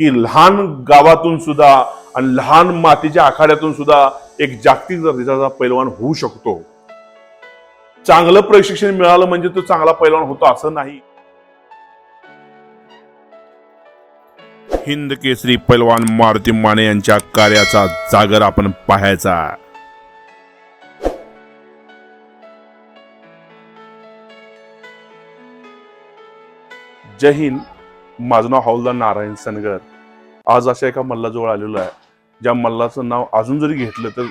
की लहान गावातून सुद्धा आणि लहान मातीच्या आखाड्यातून सुद्धा एक जागतिक दर्जाचा पैलवान होऊ शकतो. चांगलं प्रशिक्षण मिळालं म्हणजे तो चांगला पैलवान होतो असं नाही. हिंद केसरी पैलवान मारुती माने यांच्या कार्याचा जागर आपण पाहायचा. जय हिंद. माझं नाव हौलदार नारायण सनगर. आज अशा एका मल्लाजवळ आलेलो आहे. ज्या मल्लाचं नाव अजून जरी घेतलं तर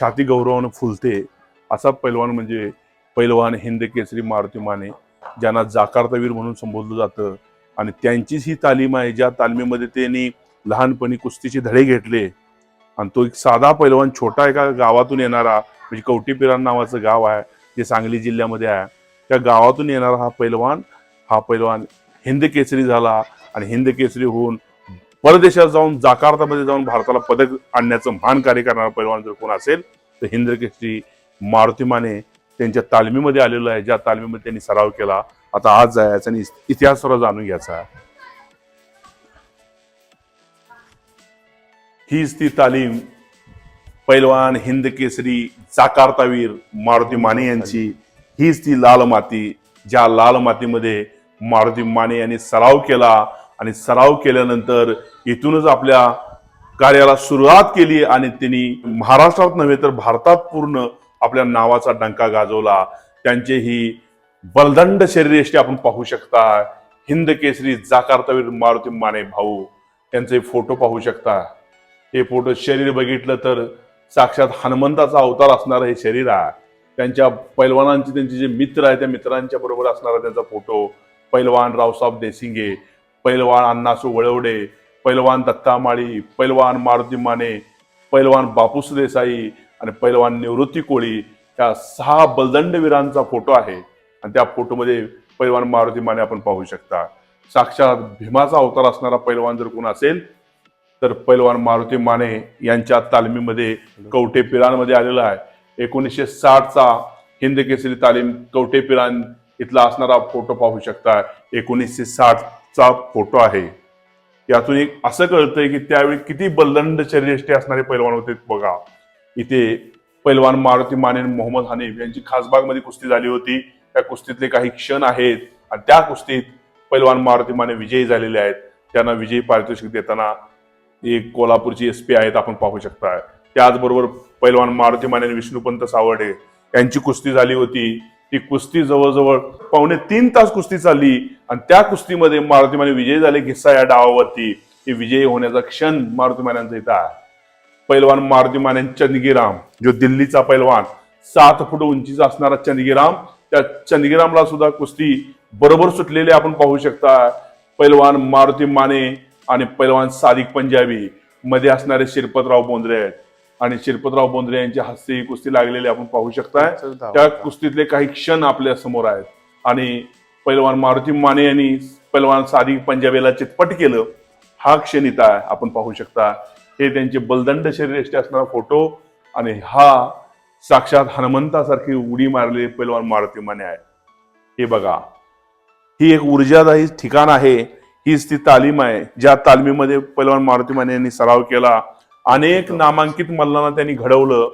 छाती गौरवानं फुलते. असा पैलवान म्हणजे पैलवान हिंद केसरी मारुती माने ज्यांना जाकारतावीर म्हणून संबोधलं जातं. आणि त्यांचीच ही तालीम आहे. ज्या तालमीमध्ये त्यांनी लहानपणी कुस्तीचे धडे घेतले. आणि तो एक साधा पैलवान छोटा एका गावातून येणारा म्हणजे कवटीपिरान नावाचं गाव आहे जे सांगली जिल्ह्यामध्ये आहे. त्या गावातून येणारा हा पैलवान हा पैलवान हिंद केसरी झाला आणि हिंद केसरी होऊन परदेशात जाऊन जाकार्तामध्ये जाऊन भारताला पदक आणण्याचं महान कार्य करणारा पैलवान जर कोण असेल तर हिंद केसरी मारुती माने त्यांच्या तालमीमध्ये आलेलो आहे. ज्या तालमीमध्ये त्यांनी सराव केला आता आज जायचा आणि इतिहास थोडा जाणून घ्यायचा हीच ती तालीम पैलवान हिंद केसरी जाकार्तावीर मारुती माने यांची. हीच ती लाल माती ज्या लाल मातीमध्ये मारुती माने यांनी सराव केला आणि सराव केल्यानंतर इथूनच आपल्या कार्याला सुरुवात केली आणि त्यांनी महाराष्ट्रात नव्हे तर भारतात पूर्ण आपल्या नावाचा डंका गाजवला. त्यांचे ही बलदंड शरीरयष्टी आपण पाहू शकता. हिंद केसरी जाकारतावीर मारुती माने भाऊ त्यांचे फोटो पाहू शकता. हे फोटो शरीर बघितलं तर साक्षात हनुमंताचा अवतार असणारं हे शरीर आहे. त्यांच्या पैलवानांचे त्यांचे जे मित्र आहे त्या मित्रांच्या बरोबर असणारा त्यांचा फोटो. पैलवान रावसाहेब देसिंगे पैलवान अण्णासू वळवडे पैलवान दत्ता माळी पैलवान मारुती माने पैलवान बापूस देसाई आणि पैलवान निवृत्ती कोळी या सहा बलदंडवीरांचा फोटो आहे. आणि त्या फोटोमध्ये पैलवान मारुती माने आपण पाहू शकता. साक्षात भीमाचा अवतार असणारा पैलवान जर कोण असेल तर पैलवान मारुती माने यांच्या तालमीमध्ये कवठे पिरांमध्ये आलेला आहे. एकोणीसशे साठचा हिंद केसरी तालीम कवठे पिरान इथला असणारा फोटो पाहू शकता. एकोणीसशे साठचा फोटो आहे. यातून एक असं कळतंय की त्यावेळी किती बलदंड शरीरयष्टी असणारे पैलवान होते बघा. इथे पैलवान मारुती माने आणि मोहम्मद हनीफ यांची खासबागमध्ये कुस्ती झाली होती. त्या कुस्तीतले काही क्षण आहेत. आणि त्या कुस्तीत पैलवान मारुती माने विजयी झालेले आहेत. त्यांना विजयी पारितोषिक देताना एक कोल्हापूरची एस पी आहेत आपण पाहू शकता. त्याचबरोबर पैलवान मारुती माने विष्णुपंत सावडे यांची कुस्ती झाली होती. ती कुस्ती जवळजवळ पावणे तीन तास कुस्ती चालली. आणि त्या कुस्तीमध्ये मारुती माने विजयी झाले घिस्सा या डावावरती. हे विजयी होण्याचा क्षण मारुती मान्यांचा इथं आहे. पैलवान मारुती माने चंदगीराम जो दिल्लीचा पैलवान सात फूट उंचीचा असणारा चंदगीराम त्या चंदगीरामला सुद्धा कुस्ती बरोबर सुटलेली आपण पाहू शकता. पैलवान मारुती माने आणि पैलवान सादिक पंजाबी मध्ये असणारे शिरपतराव बोंद्रे आहेत. आणि शिरपतराव बोंद्रे यांच्या हस्ते ही कुस्ती लागलेली आपण पाहू शकताय. त्या कुस्तीतले काही क्षण आपल्यासमोर आहेत. आणि पैलवान मारुती माने यांनी पैलवान सादिक पंजाबीला चितपट केलं. हा क्षण इथं आहे आपण पाहू शकता. हे त्यांचे बलदंड शरीरयष्टी असणारा फोटो आणि हा साक्षात हनुमंतासारखी उडी मारलेली पैलवान मारुती माने आहे. हे बघा. ही एक ऊर्जादायी ठिकाण आहे. हीच ती तालीम आहे. ज्या तालमीमध्ये पैलवान मारुती माने यांनी सराव केला अनेक नामांकित मल्लांना त्यांनी घडवलं.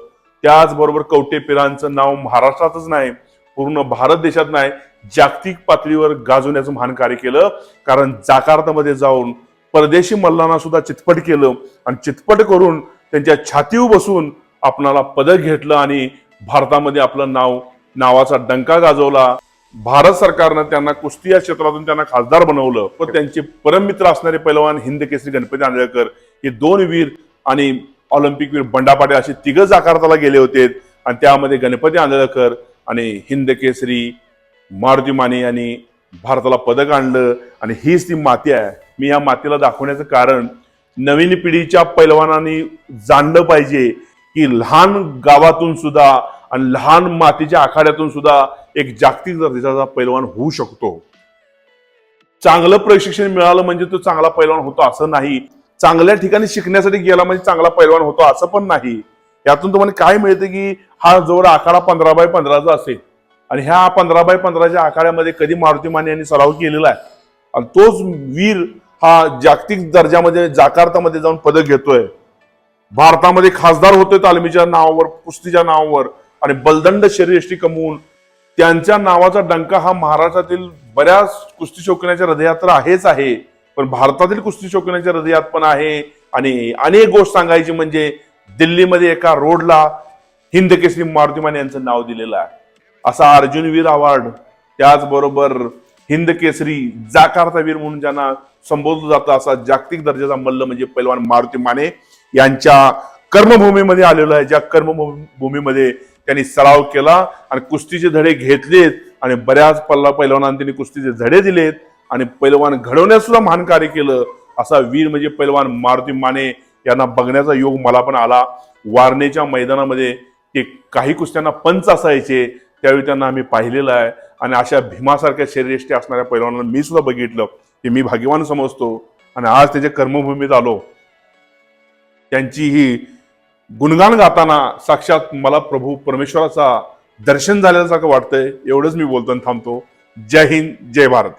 त्याचबरोबर कवटे पिरांचं नाव महाराष्ट्रातच नाही पूर्ण भारत देशात नाही जागतिक पातळीवर गाजवण्याचं महान कार्य केलं. कारण जाकार्तामध्ये जाऊन परदेशी मल्लांना सुद्धा चितपट केलं आणि चितपट करून त्यांच्या छातीव बसून आपणाला पदक घेतलं आणि भारतामध्ये आपलं नाव नावाचा डंका गाजवला. भारत सरकारनं त्यांना कुस्ती या क्षेत्रातून त्यांना खासदार बनवलं. पण त्यांचे परममित्र असणारे पैलवान हिंद केसरी गणपती आंदळकर हे दोन वीर आणि ऑलिम्पिकवीर बंडा पाटील असे तिघच जाकार्ताला गेले होते. आणि त्यामध्ये गणपती आंधळकर आणि हिंद केसरी मारुती माने यांनी भारताला पदक आणलं. आणि हीच ती माती आहे. मी या मातीला दाखवण्याचं कारण नवीन पिढीच्या पैलवानांनी जाणलं पाहिजे की लहान गावातून सुद्धा आणि लहान मातीच्या आखाड्यातून सुद्धा एक जागतिक दर्जाचा पैलवान होऊ शकतो. चांगलं प्रशिक्षण मिळालं म्हणजे तो चांगला पैलवान होतो असं नाही. चांगल्या ठिकाणी शिकण्यासाठी गेला म्हणजे चांगला पैलवान होतो असं पण नाही. यातून तुम्हाला काय मिळतं की हा जवळ आखाडा पंधरा बाय पंधराचा असेल आणि ह्या पंधरा बाय पंधराच्या आखाड्यामध्ये कधी मारुती माने यांनी सराव केलेला आहे. आणि तोच वीर हा जागतिक दर्जामध्ये जाकार्तामध्ये जाऊन पदक घेतोय. भारतामध्ये खासदार होतोय तालमीच्या नावावर कुस्तीच्या नावावर आणि बलदंड शरीरयष्टी कमवून त्यांच्या नावाचा डंका हा महाराष्ट्रातील बऱ्याच कुस्ती शौकीनाच्या हृदयात तर आहेच आहे. पण भारतातील कुस्ती शौकीनाच्या हृदयात पण आहे. आणि अनेक गोष्ट सांगायची म्हणजे दिल्लीमध्ये एका रोडला हिंद केसरी मारुतीमान यांचं नाव दिलेलं आहे. असा अर्जुन वीर अवॉर्ड त्याचबरोबर हिंद केसरी जाकार्ता वीर म्हणून ज्यांना संबोधलं जातं असा जागतिक दर्जाचा मल्ल म्हणजे पैलवान मारुती माने यांच्या कर्मभूमीमध्ये आलेलो आहे. ज्या कर्मभूमीमध्ये त्यांनी सराव केला आणि कुस्तीचे धडे घेतलेत आणि बऱ्याच पल्ला पैलवानांनी त्यांनी कुस्तीचे धडे दिलेत. आणि पैलवान घडवण्यास सुद्धा महान कार्य केलं असा वीर म्हणजे पैलवान मारुती माने यांना बघण्याचा योग मला पण आला. वारणेच्या मैदानामध्ये ते काही कुस्त्यांना पंच असायचे त्यावेळी त्यांना आम्ही पाहिलेलं आहे. आणि अशा भीमासारख्या शरीरयष्टी असणाऱ्या पैलवानांना मी सुद्धा बघितलं. की मी भाग्यवान समजतो. आणि आज त्याच्या कर्मभूमीत आलो. त्यांची ही गुणगान गाताना साक्षात मला प्रभू परमेश्वराचा दर्शन झाल्यासारखं वाटतंय. एवढंच मी बोलतो आणि थांबतो. जय हिंद जय भारत.